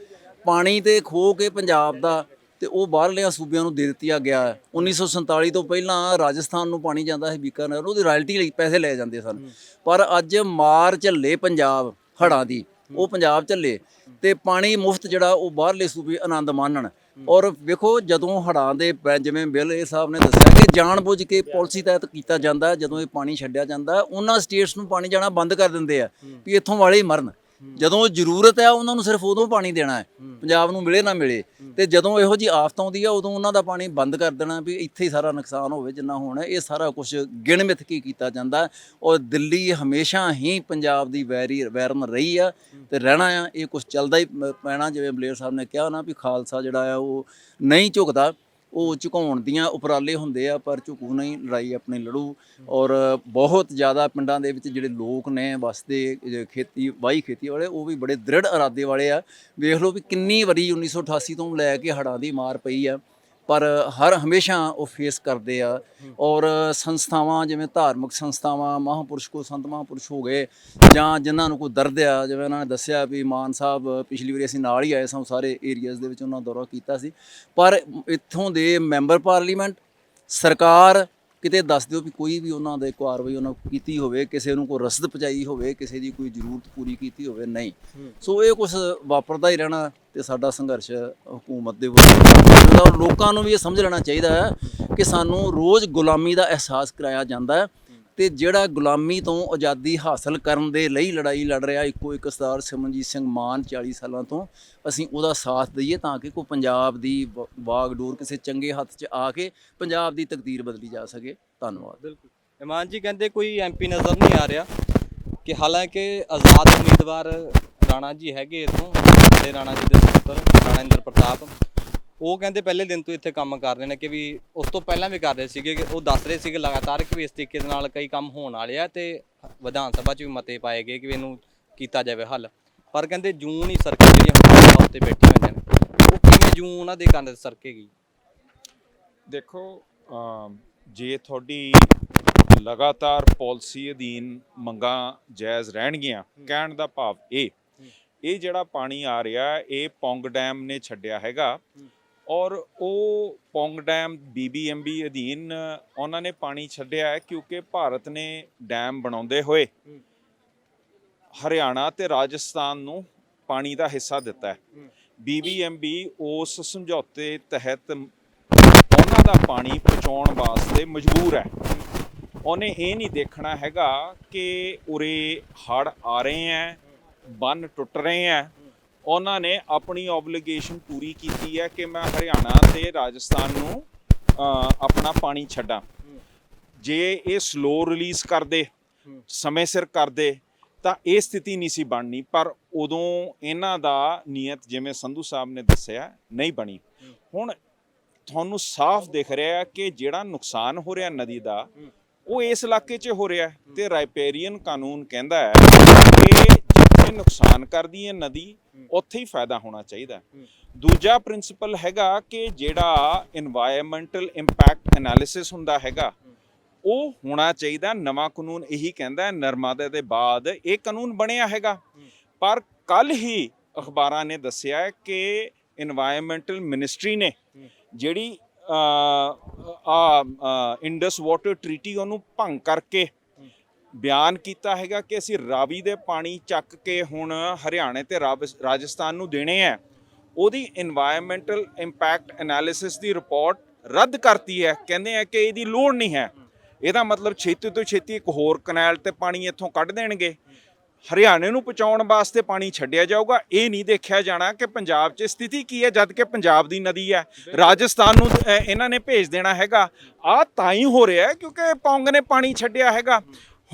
ਪਾਣੀ ਤੇ ਖੋ ਕੇ ਪੰਜਾਬ ਦਾ ਤੇ ਉਹ ਬਾਹਰਲਿਆਂ ਸੂਬਿਆਂ ਨੂੰ ਦੇ ਦਿੱਤੀਆ ਗਿਆ। ਹੈ। 1947 ਤੋਂ ਪਹਿਲਾਂ ਰਾਜਸਥਾਨ ਨੂੰ ਪਾਣੀ ਜਾਂਦਾ ਸੀ ਬੀਕਾਨੇਰ ਉਹਦੀ ਰਾਇਲਟੀ ਲਈ ਪੈਸੇ ਲਏ ਜਾਂਦੇ ਸਨ। ਪਰ ਅੱਜ ਮਾਰ ਝੱਲੇ ਪੰਜਾਬ ਹੜ੍ਹਾਂ ਦੀ ਉਹ ਪੰਜਾਬ ਝੱਲੇ ਤੇ ਪਾਣੀ ਮੁਫਤ ਜਿਹੜਾ ਉਹ ਬਾਹਰਲੇ ਸੂਬੇ ਆਨੰਦ ਮਾਣਨ। ਔਰ ਵੇਖੋ ਜਦੋਂ ਹੜ੍ਹਾਂ ਦੇ ਜਿਵੇਂ ਬਿੱਲ ਇਹ ਸਾਹਿਬ ਨੇ ਦੱਸਿਆ ਕਿ ਜਾਣਬੁੱਝ ਕੇ ਪਾਲਿਸੀ ਤਹਿਤ ਕੀਤਾ ਜਾਂਦਾ ਜਦੋਂ ਇਹ ਪਾਣੀ ਛੱਡਿਆ ਜਾਂਦਾ ਉਹਨਾਂ ਸਟੇਟਸ ਨੂੰ ਪਾਣੀ ਜਾਣਾ ਬੰਦ ਕਰ ਦਿੰਦੇ ਆ ਵੀ ਇੱਥੋਂ ਵਾਲੇ ਮਰਨ। ਜਦੋਂ ਜ਼ਰੂਰਤ ਹੈ ਉਹਨਾਂ ਨੂੰ ਸਿਰਫ ਉਦੋਂ ਪਾਣੀ ਦੇਣਾ ਹੈ ਪੰਜਾਬ ਨੂੰ ਮਿਲੇ ਨਾ ਮਿਲੇ। ਤੇ ਜਦੋਂ ਇਹੋ ਜੀ ਆਫਤ ਆਉਂਦੀ ਆ ਉਦੋਂ ਉਹਨਾਂ ਦਾ ਪਾਣੀ ਬੰਦ ਕਰ ਦੇਣਾ ਵੀ ਇੱਥੇ ਹੀ ਸਾਰਾ ਨੁਕਸਾਨ ਹੋਵੇ ਜਿੰਨਾ ਹੋਣਾ ਇਹ ਸਾਰਾ ਕੁਝ ਗਿਣ ਮਿਥ ਕੇ ਕੀਤਾ ਜਾਂਦਾ। ਔਰ ਦਿੱਲੀ ਹਮੇਸ਼ਾ ਹੀ ਪੰਜਾਬ ਦੀ ਵੈਰੀ ਵੈਰਨ ਰਹੀ ਆ ਤੇ ਰਹਿਣਾ ਆ ਇਹ ਕੁਝ ਚੱਲਦਾ ਹੀ ਪੈਣਾ। ਜਿਵੇਂ ਬਲੇਰ ਸਾਹਿਬ ਨੇ ਕਿਹਾ ਨਾ ਵੀ ਖਾਲਸਾ ਜਿਹੜਾ ਆ ਉਹ ਨਹੀਂ ਝੁਕਦਾ। ਉਹ ਝੁਕਾਉਣ ਦੀਆਂ ਉਪਰਾਲੇ ਹੁੰਦੇ ਆ, ਪਰ ਝੁਕੂ ਨਹੀਂ, ਲੜਾਈ ਆਪਣੀ ਲੜੂ। ਔਰ ਬਹੁਤ ਜ਼ਿਆਦਾ ਪਿੰਡਾਂ ਦੇ ਵਿੱਚ ਜਿਹੜੇ ਲੋਕ ਨੇ ਵਸਦੇ ਖੇਤੀ, ਵਾਹੀ ਖੇਤੀ ਵਾਲੇ, ਉਹ ਵੀ ਬੜੇ ਦ੍ਰਿੜ ਇਰਾਦੇ ਵਾਲੇ ਆ। ਵੇਖ ਲਓ ਵੀ ਕਿੰਨੀ ਵਾਰੀ 1988 ਤੋਂ ਲੈ ਕੇ ਹੜ੍ਹਾਂ ਦੀ ਮਾਰ ਪਈ ਆ। ਪਰ ਹਰ ਹਮੇਸ਼ਾ ਉਹ ਫੇਸ ਕਰਦੇ ਆ। ਔਰ ਸੰਸਥਾਵਾਂ ਜਿਵੇਂ ਧਾਰਮਿਕ ਸੰਸਥਾਵਾਂ, ਮਹਾਂਪੁਰਸ਼ ਕੋ ਸੰਤ ਮਹਾਂਪੁਰਸ਼ ਹੋ ਗਏ, ਜਾਂ ਜਿਨ੍ਹਾਂ ਨੂੰ ਕੋਈ ਦਰਦ ਆ, ਜਿਵੇਂ ਉਹਨਾਂ ਨੇ ਦੱਸਿਆ ਵੀ ਮਾਨ ਸਾਹਿਬ ਪਿਛਲੀ ਵਾਰੀ ਅਸੀਂ ਨਾਲ ਹੀ ਆਏ ਸਾਂ ਸਾਰੇ ਏਰੀਆਜ਼ ਦੇ ਵਿੱਚ ਉਹਨਾਂ ਦਾ ਦੌਰਾ ਕੀਤਾ ਸੀ। ਪਰ ਇੱਥੋਂ ਦੇ ਮੈਂਬਰ ਪਾਰਲੀਮੈਂਟ ਸਰਕਾਰ ਕਿਤੇ ਦੱਸ ਦਿਓ ਵੀ ਕੋਈ ਵੀ ਉਹਨਾਂ ਦੇ ਕਾਰਵਾਈ ਉਹਨਾਂ ਕੀਤੀ ਹੋਵੇ ਕਿਸੇ ਨੂੰ ਕੋਈ ਰਸਦ ਪਹੁੰਚਾਈ ਹੋਵੇ ਕਿਸੇ ਦੀ ਕੋਈ ਜ਼ਰੂਰਤ ਪੂਰੀ ਕੀਤੀ ਹੋਵੇ ਨਹੀਂ। ਸੋ ਇਹ ਕੁਝ ਵਾਪਰਦਾ ਹੀ ਰਹਿਣਾ ਤੇ ਸਾਡਾ ਸੰਘਰਸ਼ ਹਕੂਮਤ ਦੇ ਵਿਰੁੱਧ ਔਰ ਲੋਕਾਂ ਨੂੰ ਵੀ ਇਹ ਸਮਝ ਲੈਣਾ ਚਾਹੀਦਾ ਹੈ ਕਿ ਸਾਨੂੰ ਰੋਜ਼ ਗੁਲਾਮੀ ਦਾ ਅਹਿਸਾਸ ਕਰਾਇਆ ਜਾਂਦਾ ਹੈ। ਤੇ ਜਿਹੜਾ ਗੁਲਾਮੀ ਤੋਂ ਆਜ਼ਾਦੀ ਹਾਸਲ ਕਰਨ ਦੇ ਲਈ ਲੜਾਈ ਲੜ ਰਿਹਾ ਇੱਕੋ ਇੱਕ ਸਰਦਾਰ ਸਿਮਰਨਜੀਤ ਸਿੰਘ ਮਾਨ 40 ਸਾਲਾਂ ਤੋਂ, ਅਸੀਂ ਉਹਦਾ ਸਾਥ ਦਈਏ ਤਾਂ ਕਿ ਕੋਈ ਪੰਜਾਬ ਦੀ ਬ- ਬਾਗਡੋਰ ਕਿਸੇ ਚੰਗੇ ਹੱਥ 'ਚ ਆ ਕੇ ਪੰਜਾਬ ਦੀ ਤਕਦੀਰ ਬਦਲੀ ਜਾ ਸਕੇ। ਧੰਨਵਾਦ। ਬਿਲਕੁਲ। ਇਮਾਨ ਜੀ ਕਹਿੰਦੇ ਕੋਈ ਐਮਪੀ ਨਜ਼ਰ ਨਹੀਂ ਆ ਰਿਹਾ ਕਿ ਹਾਲਾਂਕਿ ਆਜ਼ਾਦ ਉਮੀਦਵਾਰ ਰਾਣਾ ਜੀ ਹੈਗੇ ਇਥੋਂ ਸਾਡੇ ਰਾਣਾ ਜੀ ਦੇ ਸੁਪੁੱਤਰ ਰਾਣਾ ਇੰਦਰ ਪ੍ਰਤਾਪ। ਉਹ ਕਹਿੰਦੇ ਪਹਿਲੇ ਦਿਨ ਤੋਂ ਇੱਥੇ ਕੰਮ ਕਰ ਰਹੇ ਨੇ ਕਿ ਵੀ ਉਸ ਤੋਂ ਪਹਿਲਾਂ ਵੀ ਕਰ ਰਹੇ ਸੀਗੇ ਕਿ ਉਹ ਦੱਸ ਰਹੇ ਸੀਗੇ ਲਗਾਤਾਰ ਕਿ ਵੀ ਇਸ ਤਰੀਕੇ ਦੇ ਨਾਲ ਕਈ ਕੰਮ ਹੋਣ ਵਾਲੇ ਆ ਤੇ ਵਿਧਾਨ ਸਭਾ 'ਚ ਵੀ ਮਤੇ ਪਾਏ ਗਏ ਕਿ ਵੀ ਇਹਨੂੰ ਕੀਤਾ ਜਾਵੇ ਹੱਲ। ਪਰ ਕਹਿੰਦੇ ਜੂਨ ਹੀ ਸਰਕਾਰ ਜਿਹੜੀਆਂ ਉੱਤੇ ਬੈਠੀ ਹੋਈਆਂ ਨੇ, ਉਹ ਕਿਵੇਂ ਜੂਨ ਉਹਨਾਂ ਦੇ ਕੰਨ ਸਰਕੇਗੀ ਦੇਖੋ, ਅਮ, ਜੇ ਤੁਹਾਡੀ ਲਗਾਤਾਰ ਪਾਲਿਸੀ ਅਧੀਨ ਮੰਗਾਂ ਜਾਇਜ਼ ਰਹਿਣਗੀਆਂ, ਕਹਿਣ ਦਾ ਭਾਵ ਇਹ ਇਹ ਜਿਹੜਾ ਪਾਣੀ ਆ ਰਿਹਾ, ਇਹ ਪੌਂਗ ਡੈਮ ਨੇ ਛੱਡਿਆ ਹੈਗਾ। ਔਰ ਉਹ ਪੌਂਗ ਡੈਮ ਬੀਬੀਐਮਬੀ ਅਧੀਨ ਉਹਨਾਂ ਨੇ ਪਾਣੀ ਛੱਡਿਆ ਹੈ ਕਿਉਂਕਿ ਭਾਰਤ ਨੇ ਡੈਮ ਬਣਾਉਂਦੇ ਹੋਏ ਹਰਿਆਣਾ ਤੇ ਰਾਜਸਥਾਨ ਨੂੰ ਪਾਣੀ ਦਾ ਹਿੱਸਾ ਦਿੱਤਾ ਹੈ। ਬੀਬੀਐਮਬੀ ਉਸ ਸਮਝੌਤੇ ਤਹਿਤ ਉਹਨਾਂ ਦਾ ਪਾਣੀ ਪਹੁੰਚਾਉਣ ਵਾਸਤੇ ਮਜਬੂਰ ਹੈ। ਉਹਨੇ ਇਹ ਨਹੀਂ ਦੇਖਣਾ ਹੈਗਾ ਕਿ ਉਰੇ ਹੜ ਆ ਰਹੇ ਹੈ ਬੰਨ ਟੁੱਟ ਰਹੇ ਹੈ। ਉਹਨਾਂ ਨੇ ਆਪਣੀ ਆਬਲੀਗੇਸ਼ਨ ਪੂਰੀ ਕੀਤੀ ਹੈ ਕਿ ਮੈਂ ਹਰਿਆਣਾ ਤੇ ਰਾਜਸਥਾਨ ਨੂੰ ਆਪਣਾ ਪਾਣੀ ਛੱਡਾਂ। ਜੇ ਇਹ ਸਲੋ ਰਿਲੀਜ਼ ਕਰਦੇ, ਸਮੇਂ ਸਿਰ ਕਰਦੇ, ਤਾਂ ਇਹ ਸਥਿਤੀ ਨਹੀਂ ਸੀ ਬਣਨੀ, ਪਰ ਉਦੋਂ ਇਹਨਾਂ ਦਾ ਨੀਅਤ ਜਿਵੇਂ ਸੰਧੂ ਸਾਹਿਬ ਨੇ ਦੱਸਿਆ, ਨਹੀਂ ਬਣੀ। ਹੁਣ ਤੁਹਾਨੂੰ ਸਾਫ਼ ਦਿਖ ਰਿਹਾ ਹੈ ਕਿ ਜਿਹੜਾ ਨੁਕਸਾਨ ਹੋ ਰਿਹਾ ਨਦੀ ਦਾ, ਉਹ ਇਸ ਇਲਾਕੇ 'ਚ ਹੋ ਰਿਹਾ ਹੈ ਤੇ ਰਾਈਪੇਰੀਅਨ ਕਾਨੂੰਨ ਕਹਿੰਦਾ ਹੈ ਕਿ ਜਿੱਥੇ ਨੁਕਸਾਨ ਕਰਦੀ ਹੈ ਨਦੀ ਉੱਥੇ ਹੀ ਫਾਇਦਾ ਹੋਣਾ ਚਾਹੀਦਾ ਦੂਜਾ ਪ੍ਰਿੰਸੀਪਲ ਹੈਗਾ ਕਿ ਜਿਹੜਾ এনवायरमेंटल ਇੰਪੈਕਟ ਐਨਾਲਿਸਿਸ ਹੁੰਦਾ ਹੈਗਾ ਉਹ ਹੋਣਾ ਚਾਹੀਦਾ ਨਵਾਂ ਕਾਨੂੰਨ ਇਹੀ ਕਹਿੰਦਾ ਨਰਮਾਦੇ ਦੇ ਬਾਅਦ ਇਹ ਕਾਨੂੰਨ ਬਣਿਆ ਹੈਗਾ। ਪਰ ਕੱਲ ਹੀ ਅਖਬਾਰਾਂ ਨੇ ਦੱਸਿਆ ਕਿ এনवायरमेंटल ਮਿਨਿਸਟਰੀ ਨੇ ਜਿਹੜੀ ਆ ਇੰਡਸ ਵਾਟਰ ਟ੍ਰੀਟੀ ਉਹਨੂੰ ਭੰਗ ਕਰਕੇ ਬਿਆਨ ਕੀਤਾ ਹੈਗਾ ਕਿ ਅਸੀਂ ਰਾਵੀ ਦੇ ਪਾਣੀ ਚੱਕ ਕੇ ਹੁਣ ਹਰਿਆਣੇ ਤੇ ਰਾਜਸਥਾਨ ਨੂੰ ਦੇਣੇ ਆ ਉਹਦੀ এনवायरमेंटल ਇੰਪੈਕਟ ਐਨਾਲਿਸਿਸ ਦੀ ਰਿਪੋਰਟ ਰੱਦ ਕਰਤੀ ਹੈ। ਕਹਿੰਦੇ ਆ ਕਿ ਇਹਦੀ ਲੋੜ ਨਹੀਂ ਹੈ। ਇਹਦਾ ਮਤਲਬ ਛੇਤੀ ਤੋਂ ਛੇਤੀ ਇੱਕ ਹੋਰ ਕਨਾਲ ਤੇ ਪਾਣੀ ਇੱਥੋਂ ਕੱਢ ਦੇਣਗੇ। ਹਰਿਆਣੇ ਨੂੰ ਪਹੁੰਚਾਉਣ ਵਾਸਤੇ ਪਾਣੀ ਛੱਡਿਆ ਜਾਊਗਾ। ਇਹ ਨਹੀਂ ਦੇਖਿਆ ਜਾਣਾ ਕਿ ਪੰਜਾਬ 'ਚ ਸਥਿਤੀ ਕੀ ਹੈ ਜਦ ਕਿ ਪੰਜਾਬ ਦੀ ਨਦੀ ਹੈ। ਰਾਜਸਥਾਨ ਨੂੰ ਇਹਨਾਂ ਨੇ ਭੇਜ ਦੇਣਾ ਹੈਗਾ। ਆ ਤਾਂ ਹੀ ਹੋ ਰਿਹਾ ਕਿਉਂਕਿ ਪੌਂਗ ਨੇ ਪਾਣੀ ਛੱਡਿਆ ਹੈਗਾ।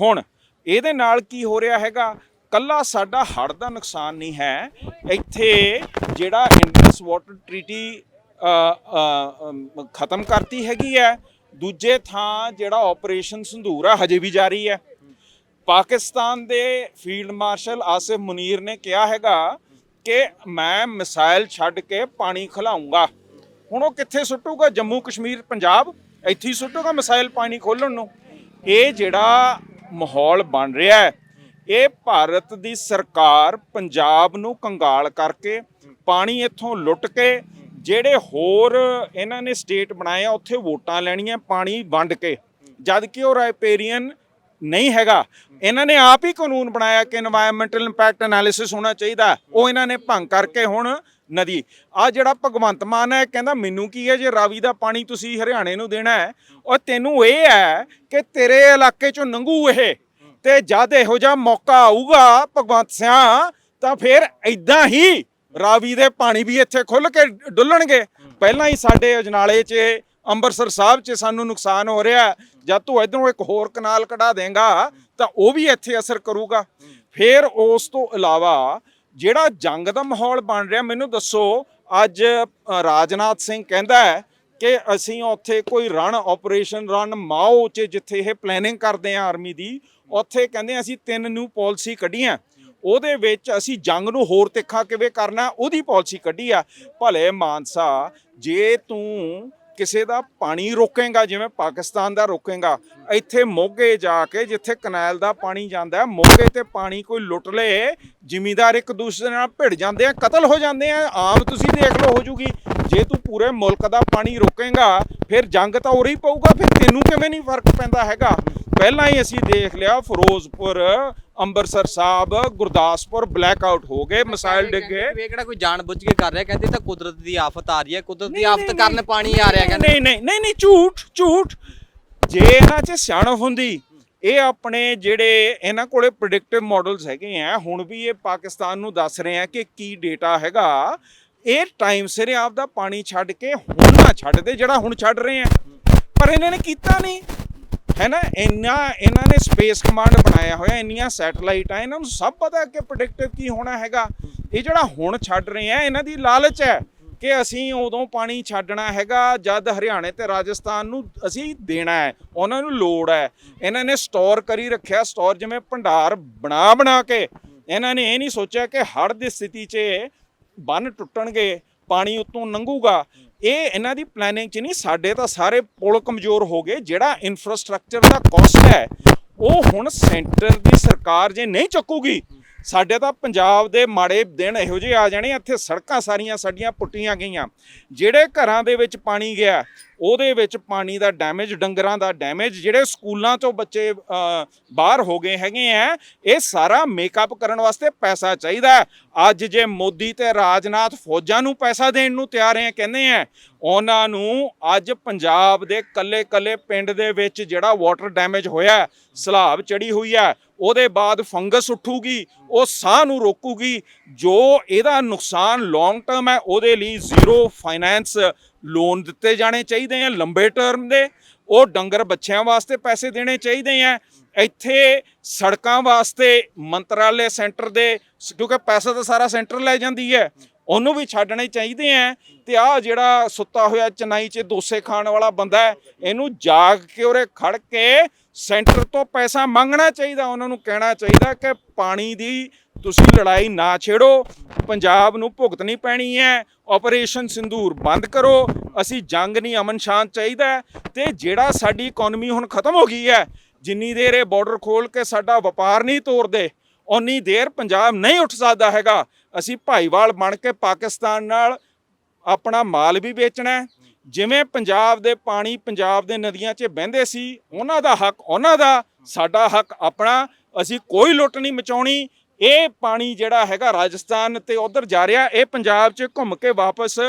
ਹੁਣ ਇਹਦੇ ਨਾਲ ਕੀ ਹੋ ਰਿਹਾ ਹੈਗਾ? ਕੱਲਾ ਸਾਡਾ ਹੜ੍ਹ ਦਾ ਨੁਕਸਾਨ ਨਹੀਂ ਹੈ। ਇੱਥੇ ਜਿਹੜਾ ਇੰਡਸ ਵਾਟਰ ਟ੍ਰੀਟੀ ਖਤਮ ਕਰਤੀ ਹੈਗੀ ਹੈ। ਦੂਜੇ ਥਾਂ ਜਿਹੜਾ ਆਪਰੇਸ਼ਨ ਸੰਧੂਰ ਆ, ਹਜੇ ਵੀ ਜਾਰੀ ਹੈ। ਪਾਕਿਸਤਾਨ ਦੇ ਫੀਲਡ ਮਾਰਸ਼ਲ ਆਸਿਫ ਮੁਨੀਰ ਨੇ ਕਿਹਾ ਹੈਗਾ ਕਿ ਮੈਂ ਮਿਸਾਈਲ ਛੱਡ ਕੇ ਪਾਣੀ ਖਿਲਾਉਂਗਾ ਹੁਣ ਉਹ ਕਿੱਥੇ ਸੁੱਟੂਗਾ? ਜੰਮੂ ਕਸ਼ਮੀਰ, ਪੰਜਾਬ? ਇੱਥੇ ਹੀ ਸੁੱਟੂਗਾ ਮਿਸਾਈਲ ਪਾਣੀ ਖੋਲਣ ਨੂੰ। ਇਹ ਜਿਹੜਾ ਮਾਹੌਲ ਬਣ ਰਿਹਾ ਹੈ। ਇਹ ਭਾਰਤ ਦੀ ਸਰਕਾਰ ਪੰਜਾਬ ਨੂੰ ਕੰਗਾਲ ਕਰਕੇ ਪਾਣੀ ਇੱਥੋਂ ਲੁੱਟ ਕੇ ਜਿਹੜੇ ਹੋਰ ਇਹਨਾਂ ਨੇ ਸਟੇਟ ਬਣਾਏ ਆ, ਉੱਥੇ ਵੋਟਾਂ ਲੈਣੀਆਂ, ਪਾਣੀ ਵੰਡ ਕੇ। ਜਦ ਕਿ ਉਹ ਰਾਇਪੇਰੀਅਨ ਨਹੀਂ ਹੈਗਾ। ਇਹਨਾਂ ਨੇ ਆਪ ਹੀ ਕਾਨੂੰਨ ਬਣਾਇਆ ਕਿ এনवायरमेंटਲ ਇੰਪੈਕਟ ਐਨਾਲਿਸਿਸ ਹੋਣਾ ਚਾਹੀਦਾ। ਉਹ ਇਹਨਾਂ ਨੇ ਭੰਗ ਕਰਕੇ ਹੁਣ ਨਦੀ। ਆ ਜਿਹੜਾ ਭਗਵੰਤ ਮਾਨ ਹੈ, ਕਹਿੰਦਾ ਮੈਨੂੰ ਕੀ ਹੈ, ਜੇ ਰਾਵੀ ਦਾ ਪਾਣੀ ਤੁਸੀਂ ਹਰਿਆਣੇ ਨੂੰ ਦੇਣਾ ਹੈ ਔਰ ਤੈਨੂੰ ਇਹ ਹੈ ਕਿ ਤੇਰੇ ਇਲਾਕੇ ਚੋਂ ਨੰਗੂ ਇਹ। ਤੇ ਜਦ ਇਹੋ ਜਿਹਾ ਮੌਕਾ ਆਊਗਾ ਭਗਵੰਤ ਸਿੰਘ ਤਾਂ ਫਿਰ ਇਦਾਂ ਹੀ ਰਾਵੀ ਦੇ ਪਾਣੀ ਵੀ ਇੱਥੇ ਖੁੱਲ ਕੇ ਡੁੱਲਣਗੇ। ਪਹਿਲਾਂ ਹੀ ਸਾਡੇ ਅਜਨਾਲੇ 'ਚ ਅੰਮ੍ਰਿਤਸਰ ਸਾਹਿਬ 'ਚ ਸਾਨੂੰ ਨੁਕਸਾਨ ਹੋ ਰਿਹਾ ਜਦ ਤੂੰ ਇਧਰੋਂ ਇੱਕ ਹੋਰ ਕਨਾਲ ਕਢਾ ਦੇਂਗਾ, ਤਾਂ ਉਹ ਵੀ ਇੱਥੇ ਅਸਰ ਕਰੂਗਾ। ਫਿਰ ਉਸ ਤੋਂ ਇਲਾਵਾ ਜਿਹੜਾ ਜੰਗ ਦਾ ਮਾਹੌਲ ਬਣ ਰਿਹਾ, ਮੈਨੂੰ ਦੱਸੋ, ਅੱਜ ਰਾਜਨਾਥ ਸਿੰਘ ਕਹਿੰਦਾ ਹੈ ਕਿ ਅਸੀਂ ਉੱਥੇ ਕੋਈ ਰਣ ਆਪਰੇਸ਼ਨ ਰਣ ਮਾਓ 'ਚ ਜਿੱਥੇ ਇਹ ਪਲੈਨਿੰਗ ਕਰਦੇ ਆ ਆਰਮੀ ਦੀ, ਉੱਥੇ ਕਹਿੰਦੇ ਅਸੀਂ ਤਿੰਨ ਨਿਊ ਪਾਲਿਸੀ ਕੱਢੀਆਂ। ਉਹਦੇ ਵਿੱਚ ਅਸੀਂ ਜੰਗ ਨੂੰ ਹੋਰ ਤਿੱਖਾ ਕਿਵੇਂ ਕਰਨਾ, ਉਹਦੀ ਪਾਲਿਸੀ ਕੱਢੀ ਆ। ਭਲੇ ਮਾਨਸਾ, ਜੇ ਤੂੰ ਕਿਸੇ ਦਾ ਪਾਣੀ ਰੋਕੇਗਾ, ਜਿਵੇਂ ਪਾਕਿਸਤਾਨ ਦਾ ਰੋਕੇਗਾ, ਇੱਥੇ ਮੋਗੇ ਜਾ ਕੇ, ਜਿੱਥੇ ਕਨਾਲ ਦਾ ਪਾਣੀ ਜਾਂਦਾ ਮੋਗੇ ਤੇ ਪਾਣੀ ਕੋਈ ਲੁੱਟ ਲਏ ਜ਼ਿਮੀਦਾਰ ਇੱਕ ਦੂਸਰੇ ਨਾਲ ਭਿੜ ਜਾਂਦੇ ਆ, ਕਤਲ ਹੋ ਜਾਂਦੇ ਆ ਆਮ ਤੁਸੀਂ ਦੇਖ ਲਓ, ਹੋ ਜੂਗੀ। ਜੇ ਤੂੰ ਪੂਰੇ ਮੁਲਕ ਦਾ ਪਾਣੀ ਰੋਕੇਗਾ, ਫਿਰ ਜੰਗ ਤਾਂ ਉਰੇ ਹੀ ਪਊਗਾ, ਫਿਰ ਤੈਨੂੰ ਕਿਵੇਂ ਨਹੀਂ ਫ਼ਰਕ ਪੈਂਦਾ ਹੈਗਾ? ਪਹਿਲਾਂ ਹੀ ਅਸੀਂ ਦੇਖ ਲਿਆ, ਫਿਰੋਜ਼ਪੁਰ ਅੰਮ੍ਰਿਤਸਰ ਸਾਹਿਬ ਗੁਰਦਾਸਪੁਰ ਬਲੈਕ ਆਊਟ ਹੋ ਗਏ ਮਿਸਾਈਲ ਡਿੱਗੇ ਇਹ ਕਿਹੜਾ ਕੋਈ ਜਾਣ ਬੁੱਝ ਕੇ ਕਰ ਰਿਹਾ ਕਹਿੰਦੇ ਤਾਂ ਕੁਦਰਤ ਦੀ ਆਫਤ ਆ ਰਹੀ ਹੈ ਕੁਦਰਤ ਦੀ ਆਫਤ ਕਾਰਨ। ਪਾਣੀ ਆ ਰਿਹਾ ਕਹਿੰਦੇ। ਨਹੀਂ ਨਹੀਂ ਨਹੀਂ ਨਹੀਂ ਝੂਠ ਝੂਠ। ਜੇ ਇਹਨਾਂ 'ਚ ਸਿਆਣਪ ਹੁੰਦੀ ਇਹ ਆਪਣੇ ਜਿਹੜੇ ਇਹਨਾਂ ਕੋਲੇ ਪ੍ਰੈਡਿਕਟਿਵ ਮਾਡਲਸ ਹੈਗੇ ਆ ਹੁਣ ਵੀ ਇਹ ਪਾਕਿਸਤਾਨ ਨੂੰ ਦੱਸ ਰਹੇ ਆ ਕਿ ਕੀ ਡੇਟਾ ਹੈਗਾ ਇਹ ਟਾਈਮ ਸਿਰੇ ਆਪਦਾ ਪਾਣੀ ਛੱਡ ਕੇ ਹੁਣ ਨਾ ਛੱਡਦੇ ਜਿਹੜਾ ਹੁਣ ਛੱਡ ਰਹੇ ਆ। ਪਰ ਇਹਨਾਂ ਨੇ ਕੀਤਾ ਨਹੀਂ। ਹੈ ਨਾ ਇੰਨਾ, ਇਹਨਾਂ ਨੇ ਸਪੇਸ ਕਮਾਂਡ ਬਣਾਇਆ ਹੋਇਆ, ਇੰਨੀਆਂ ਸੈਟਲਾਈਟ ਆ ਇਹਨਾਂ ਨੂੰ ਸਭ ਪਤਾ ਕਿ ਪ੍ਰੈਡਿਕਟਿਵ ਕੀ ਹੋਣਾ ਹੈਗਾ। ਇਹ ਜਿਹੜਾ ਹੁਣ ਛੱਡ ਰਹੇ ਆ, ਇਹਨਾਂ ਦੀ ਲਾਲਚ ਹੈ ਕਿ ਅਸੀਂ ਉਦੋਂ ਪਾਣੀ ਛੱਡਣਾ ਹੈਗਾ, ਜਦ ਹਰਿਆਣੇ ਤੇ ਰਾਜਸਥਾਨ ਨੂੰ ਅਸੀਂ ਦੇਣਾ ਹੈ, ਉਹਨਾਂ ਨੂੰ ਲੋੜ ਹੈ। ਇਹਨਾਂ ਨੇ ਸਟੋਰ ਕਰੀ ਰੱਖਿਆ ਸਟੋਰ ਜਿਵੇਂ ਭੰਡਾਰ ਬਣਾ ਬਣਾ ਕੇ। ਇਹਨਾਂ ਨੇ ਇਹ ਨਹੀਂ ਸੋਚਿਆ ਕਿ ਹੜ੍ਹ ਦੀ ਸਥਿਤੀ 'ਚ ਬੰਨ ਟੁੱਟਣਗੇ, ਪਾਣੀ ਉੱਤੋਂ ਲੰਘੂਗਾ। ਇਹ ਇਹਨਾਂ ਦੀ ਪਲੈਨਿੰਗ 'ਚ ਨਹੀਂ, ਸਾਡੇ ਤਾਂ ਸਾਰੇ ਪੁਲ ਕਮਜ਼ੋਰ ਹੋ ਗਏ, ਜਿਹੜਾ ਇਨਫਰਾਸਟ੍ਰਕਚਰ ਦਾ ਕਾਸਟ ਹੈ, ਉਹ ਹੁਣ ਸੈਂਟਰ ਦੀ ਸਰਕਾਰ ਜੇ ਨਹੀਂ ਚੱਕੂਗੀ ਸਾਡੇ ਤਾਂ ਪੰਜਾਬ ਦੇ ਮਾੜੇ ਦਿਨ ਇਹੋ ਜਿਹੇ ਆ ਜਾਣੇ ਇੱਥੇ ਸੜਕਾਂ ਸਾਰੀਆਂ ਸਾਡੀਆਂ ਪੁੱਟੀਆਂ ਗਈਆਂ। ਜਿਹੜੇ ਘਰਾਂ ਦੇ ਵਿੱਚ ਪਾਣੀ ਗਿਆ, ਉਹਦੇ ਵਿੱਚ ਪਾਣੀ ਦਾ ਡੈਮੇਜ ਡੰਗਰਾਂ ਦਾ ਡੈਮੇਜ ਜਿਹੜੇ ਸਕੂਲਾਂ ਤੋਂ ਬੱਚੇ ਬਾਹਰ ਹੋ ਗਏ ਹੈਗੇ ਆ, ਇਹ ਸਾਰਾ ਮੇਕਅਪ ਕਰਨ ਵਾਸਤੇ ਪੈਸਾ ਚਾਹੀਦਾ ਅੱਜ ਜੇ ਮੋਦੀ ਤੇ ਰਾਜਨਾਥ ਫੌਜਾਂ ਨੂੰ ਪੈਸਾ ਦੇਣ ਨੂੰ ਤਿਆਰ ਹੈ, ਕਹਿੰਦੇ ਆ, ਉਹਨਾਂ ਨੂੰ ਅੱਜ ਪੰਜਾਬ ਦੇ ਕੱਲੇ ਕੱਲੇ ਪਿੰਡ ਦੇ ਵਿੱਚ ਜਿਹੜਾ ਵਾਟਰ ਡੈਮੇਜ ਹੋਇਆ, ਸਲਾਬ ਚੜੀ ਹੋਈ ਹੈ ਉਹਦੇ ਬਾਅਦ ਫੰਗਸ ਉੱਠੂਗੀ, ਉਹ ਸਾਹ ਨੂੰ ਰੋਕੂਗੀ, ਜੋ ਇਹਦਾ ਨੁਕਸਾਨ ਲੌਂਗ ਟਰਮ ਹੈ, ਉਹਦੇ ਲਈ ਜ਼ੀਰੋ ਫਾਈਨੈਂਸ ਲੋਨ ਦਿੱਤੇ ਜਾਣੇ ਚਾਹੀਦੇ ਆ, ਲੰਬੇ ਟਰਮ ਦੇ। ਉਹ ਡੰਗਰ ਬੱਚਿਆਂ ਵਾਸਤੇ ਪੈਸੇ ਦੇਣੇ ਚਾਹੀਦੇ ਆ। ਇੱਥੇ ਸੜਕਾਂ ਵਾਸਤੇ ਮੰਤਰਾਲੇ ਸੈਂਟਰ ਦੇ, ਕਿਉਂਕਿ ਪੈਸਾ ਤਾਂ ਸਾਰਾ ਸੈਂਟਰ ਲੈ ਜਾਂਦੀ ਹੈ, ਉਹਨੂੰ ਵੀ ਛੱਡਣੇ ਚਾਹੀਦੇ ਆ। ਤੇ ਆ ਜਿਹੜਾ ਸੁੱਤਾ ਹੋਇਆ ਚਨਾਈ 'ਚ ਦੋਸੇ ਖਾਣ ਵਾਲਾ ਬੰਦਾ ਇਹਨੂੰ ਜਾਗ ਕੇ ਉਰੇ ਖੜ ਕੇ ਸੈਂਟਰ ਤੋਂ ਪੈਸਾ ਮੰਗਣਾ ਚਾਹੀਦਾ, ਉਹਨਾਂ ਨੂੰ ਕਹਿਣਾ ਚਾਹੀਦਾ ਕਿ ਪਾਣੀ ਦੀ ਤੁਸੀਂ ਲੜਾਈ ਨਾ ਛੇੜੋ, ਪੰਜਾਬ ਨੂੰ ਭੁਗਤਣੀ ਪੈਣੀ ਹੈ ਆਪਰੇਸ਼ਨ ਸਿੰਦੂਰ ਬੰਦ ਕਰੋ, ਅਸੀਂ ਜੰਗ ਨਹੀਂ ਅਮਨ ਸ਼ਾਂਤ ਚਾਹੀਦਾ ਹੈ ਤੇ ਜਿਹੜਾ ਸਾਡੀ ਇਕਨੋਮੀ ਹੁਣ ਖਤਮ ਹੋ ਗਈ ਹੈ, ਜਿੰਨੀ ਦੇਰ ਇਹ ਬਾਰਡਰ ਖੋਲ ਕੇ ਸਾਡਾ ਵਪਾਰ ਨਹੀਂ ਤੋਰਦੇ ਉਨੀ ਦੇਰ ਪੰਜਾਬ ਨਹੀਂ ਉੱਠ ਸਕਦਾ ਹੈਗਾ। ਅਸੀਂ ਭਾਈਵਾਲ ਬਣ ਕੇ ਪਾਕਿਸਤਾਨ ਨਾਲ ਆਪਣਾ ਮਾਲ ਵੀ ਵੇਚਣਾ ਜਿਵੇਂ ਪੰਜਾਬ ਦੇ ਪਾਣੀ ਪੰਜਾਬ ਦੇ ਨਦੀਆਂ 'ਚ ਵਹਿੰਦੇ ਸੀ, ਉਹਨਾਂ ਦਾ ਹੱਕ ਉਹਨਾਂ ਦਾ, ਸਾਡਾ ਹੱਕ ਆਪਣਾ, ਅਸੀਂ ਕੋਈ ਲੁੱਟ ਨਹੀਂ ਮਚਾਉਣੀ। ਇਹ ਪਾਣੀ ਜਿਹੜਾ ਹੈਗਾ ਰਾਜਸਥਾਨ ਤੇ ਉਧਰ ਜਾ ਰਿਹਾ, ਇਹ ਪੰਜਾਬ 'ਚ ਘੁੰਮ ਕੇ ਵਾਪਸ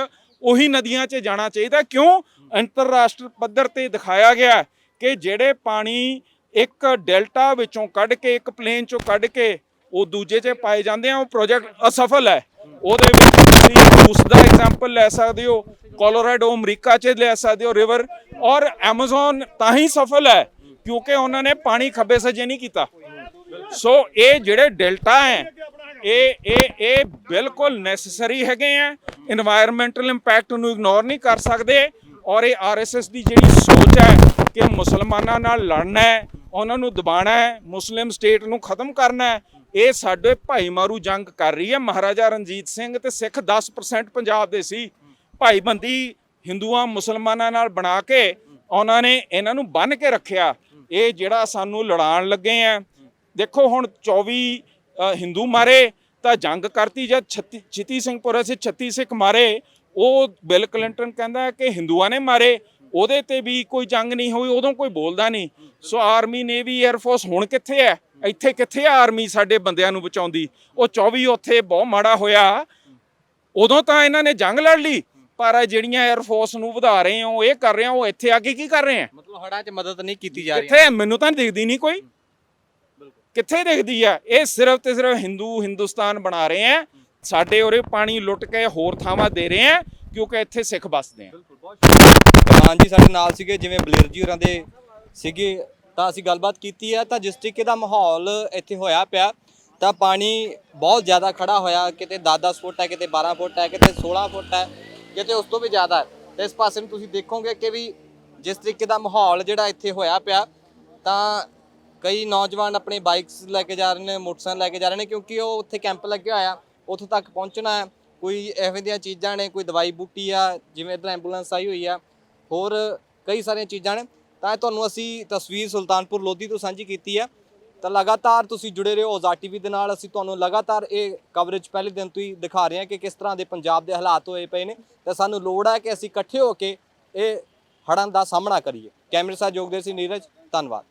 ਉਹੀ ਨਦੀਆਂ 'ਚ ਜਾਣਾ ਚਾਹੀਦਾ। ਕਿਉਂ? ਅੰਤਰਰਾਸ਼ਟਰੀ ਪੱਧਰ ਤੇ ਦਿਖਾਇਆ ਗਿਆ ਕਿ ਜਿਹੜੇ ਪਾਣੀ ਇੱਕ ਡੈਲਟਾ ਵਿੱਚੋਂ ਕੱਢ ਕੇ, ਇੱਕ ਪਲੇਨ 'ਚੋਂ ਕੱਢ ਕੇ ਉਹ ਦੂਜੇ 'ਚ ਪਾਏ ਜਾਂਦੇ ਆ, ਉਹ ਪ੍ਰੋਜੈਕਟ ਅਸਫਲ ਹੈ। ਉਹਦੇ ਵਿੱਚ ਤੁਸੀਂ ਉਸ ਦਾ ਐਗਜ਼ਾਮਪਲ ਲੈ ਸਕਦੇ ਹੋ ਕੋਲੋਰਾਡੋ ਅਮਰੀਕਾ 'ਚ ਲੈ ਸਕਦੇ ਹੋ ਰਿਵਰ ਔਰ ਐਮਾਜ਼ਨ ਤਾਂ ਹੀ ਸਫਲ ਹੈ ਕਿਉਂਕਿ ਉਹਨਾਂ ਨੇ ਪਾਣੀ ਖੱਬੇ ਸੱਜੇ ਨਹੀਂ ਕੀਤਾ। ਸੋ ਇਹ ਜਿਹੜੇ ਡੈਲਟਾ ਹੈ, ਇਹ ਇਹ ਇਹ ਬਿਲਕੁਲ ਨੈਸੈਸਰੀ ਹੈਗੇ ਆ। এনवायरमेंटल ਇੰਪੈਕਟ ਨੂੰ ਇਗਨੋਰ ਨਹੀਂ ਕਰ ਸਕਦੇ ਔਰ ਇਹ ਆਰਐਸਐਸ ਦੀ ਜਿਹੜੀ ਸੋਚ ਹੈ ਕਿ ਮੁਸਲਮਾਨਾਂ ਨਾਲ ਲੜਨਾ ਹੈ, ਉਹਨਾਂ ਨੂੰ ਦਬਾਣਾ ਹੈ ਮੁਸਲਿਮ ਸਟੇਟ ਨੂੰ ਖਤਮ ਕਰਨਾ ਹੈ ਇਹ ਸਾਡੇ ਭਾਈ ਮਾਰੂ ਜੰਗ ਕਰ ਰਹੀ ਹੈ, ਮਹਾਰਾਜਾ ਰਣਜੀਤ ਸਿੰਘ ਤੇ ਸਿੱਖ 10% ਪੰਜਾਬ ਦੇ ਸੀ। ਭਾਈਬੰਦੀ ਹਿੰਦੂਆਂ, ਮੁਸਲਮਾਨਾਂ ਨਾਲ ਬਣਾ ਕੇ ਉਹਨਾਂ ਨੇ ਇਹਨਾਂ ਨੂੰ ਬੰਨ ਕੇ ਰੱਖਿਆ। ਇਹ ਜਿਹੜਾ ਸਾਨੂੰ ਲੜਾਉਣ ਲੱਗੇ ਆ। ਦੇਖੋ ਹੁਣ 24 ਹਿੰਦੂ ਮਾਰੇ ਤਾਂ ਜੰਗ ਕਰਤੀ ਜਦ ਛੱਤੀ, ਛਿਤੀ ਸਿੰਘਪੁਰ ਅਸੀਂ 36 ਸਿੱਖ ਮਾਰੇ। ਉਹ ਬਿਲ ਕਲਿੰਟਨ ਕਹਿੰਦਾ ਕਿ ਹਿੰਦੂਆਂ ਨੇ ਮਾਰੇ। ਉਹਦੇ ਤੇ ਵੀ ਕੋਈ ਜੰਗ ਨਹੀਂ ਹੋਈ ਉਦੋਂ ਕੋਈ ਬੋਲਦਾ ਨਹੀਂ। So army navy air force ਹੁਣ ਕਿੱਥੇ ਹੈ? ਇੱਥੇ ਕਿੱਥੇ ਆ ਆਰਮੀ ਸਾਡੇ ਬੰਦਿਆਂ ਨੂੰ ਬਚਾਉਂਦੀ? ਉਹ 24 ਉੱਥੇ ਬਹੁਤ ਮਾੜਾ ਹੋਇਆ। ਉਦੋਂ ਤਾਂ ਇਹਨਾਂ ਨੇ ਜੰਗ ਲੜ ਲਈ ਪਰ ਜਿਹੜੀਆਂ 에ਅਰ ਫੋਰਸ ਨੂੰ ਵਧਾ ਰਹੇ ਹੋ ਇਹ ਕਰ ਰਹੇ ਹੋ ਉਹ ਇੱਥੇ ਆ ਕੇ ਕੀ ਕਰ ਰਹੇ ਆ ਮਤਲਬ ਹੜਾਂ 'ਚ ਮਦਦ ਨਹੀਂ ਕੀਤੀ ਜਾ ਰਹੀ। ਕਿੱਥੇ? ਮੈਨੂੰ ਤਾਂ ਦਿਖਦੀ ਨਹੀਂ ਕੋਈ। ਕਿੱਥੇ ਦਿਖਦੀ ਆ ਇਹ ਸਿਰਫ ਤੇ ਸਿਰਫ ਹਿੰਦੂ ਹਿੰਦੁਸਤਾਨ ਬਣਾ ਰਹੇ ਆ ਸਾਡੇ ਉਰੇ ਪਾਣੀ ਲੁੱਟ ਕੇ ਹੋਰ ਥਾਵਾਂ ਦੇ ਰਹੇ ਆ ਕਿਉਂਕਿ ਇੱਥੇ ਸਿੱਖ ਵੱਸਦੇ ਆ। ਕਮਾਨ ਜੀ ਸਾਡੇ ਨਾਲ ਸੀਗੇ ਜਿਵੇਂ ਬਲੇਰ ਜੀ ਹੋਰਾਂ ਦੇ ਸੀਗੇ ਤਾਂ ਅਸੀਂ ਗੱਲਬਾਤ ਕੀਤੀ ਹੈ ਤਾਂ ਜਿਸ ਤਰੀਕੇ ਦਾ ਮਾਹੌਲ ਇੱਥੇ ਹੋਇਆ ਪਿਆ ਤਾਂ ਪਾਣੀ ਬਹੁਤ ਜ਼ਿਆਦਾ ਖੜਾ ਹੋਇਆ। ਕਿਤੇ 10-10 ਫੁੱਟ ਹੈ ਕਿਤੇ 12 ਫੁੱਟ ਹੈ ਕਿਤੇ 16 ਫੁੱਟ ਹੈ ਕਿਤੇ ਉਸ ਤੋਂ ਵੀ ਜ਼ਿਆਦਾ ਹੈ। ਤੇ ਇਸ ਪਾਸੇ ਨੂੰ ਤੁਸੀਂ ਦੇਖੋਗੇ ਕਿ ਵੀ ਜਿਸ ਤਰੀਕੇ ਦਾ ਮਾਹੌਲ ਜਿਹੜਾ ਇੱਥੇ ਹੋਇਆ ਪਿਆ ਤਾਂ ਕਈ ਨੌਜਵਾਨ ਆਪਣੇ ਬਾਈਕਸ ਲੈ ਕੇ ਜਾ ਰਹੇ ਨੇ ਮੋਟਰਸਾਈਕਲ ਲੈ ਕੇ ਜਾ ਰਹੇ ਨੇ ਕਿਉਂਕਿ ਉਹ ਉੱਥੇ ਕੈਂਪ ਲੱਗਿਆ ਹੋਇਆ ਉੱਥੋਂ ਤੱਕ ਪਹੁੰਚਣਾ ਹੈ। ਕੋਈ ਇਹੋ ਜਿਹੀਆਂ ਚੀਜ਼ਾਂ ਨੇ, ਕੋਈ ਦਵਾਈ ਬੂਟੀ ਆ, ਜਿਵੇਂ ਇੱਧਰ ਐਂਬੂਲੈਂਸ ਆਈ ਹੋਈ ਆ, ਹੋਰ ਕਈ ਸਾਰੀਆਂ ਚੀਜ਼ਾਂ ਨੇ। ਤਾਂ ਇਹ ਤੁਹਾਨੂੰ ਅਸੀਂ ਤਸਵੀਰ ਸੁਲਤਾਨਪੁਰ ਲੋਧੀ ਤੋਂ ਸਾਂਝੀ ਕੀਤੀ ਹੈ ਤਾਂ ਲਗਾਤਾਰ ਤੁਸੀਂ ਜੁੜੇ ਰਹੋ ਔਜ਼ਾ ਟੀਵੀ ਦੇ ਨਾਲ। ਅਸੀਂ ਤੁਹਾਨੂੰ ਲਗਾਤਾਰ ਇਹ ਕਵਰੇਜ ਪਹਿਲੇ ਦਿਨ ਤੋਂ ਹੀ ਦਿਖਾ ਰਹੇ ਹਾਂ ਕਿ ਕਿਸ ਤਰ੍ਹਾਂ ਦੇ ਪੰਜਾਬ ਦੇ ਹਾਲਾਤ ਹੋਏ ਪਏ ਨੇ। ਤਾਂ ਸਾਨੂੰ ਲੋੜ ਹੈ ਕਿ ਅਸੀਂ ਇਕੱਠੇ ਹੋ ਕੇ ਇਹ ਹੜ੍ਹਾਂ ਦਾ ਸਾਹਮਣਾ ਕਰੀਏ। ਕੈਮਰੇ ਸਾਹਿਬ ਜੋਗਦੇ ਸੀ ਨੀਰਜ, ਧੰਨਵਾਦ।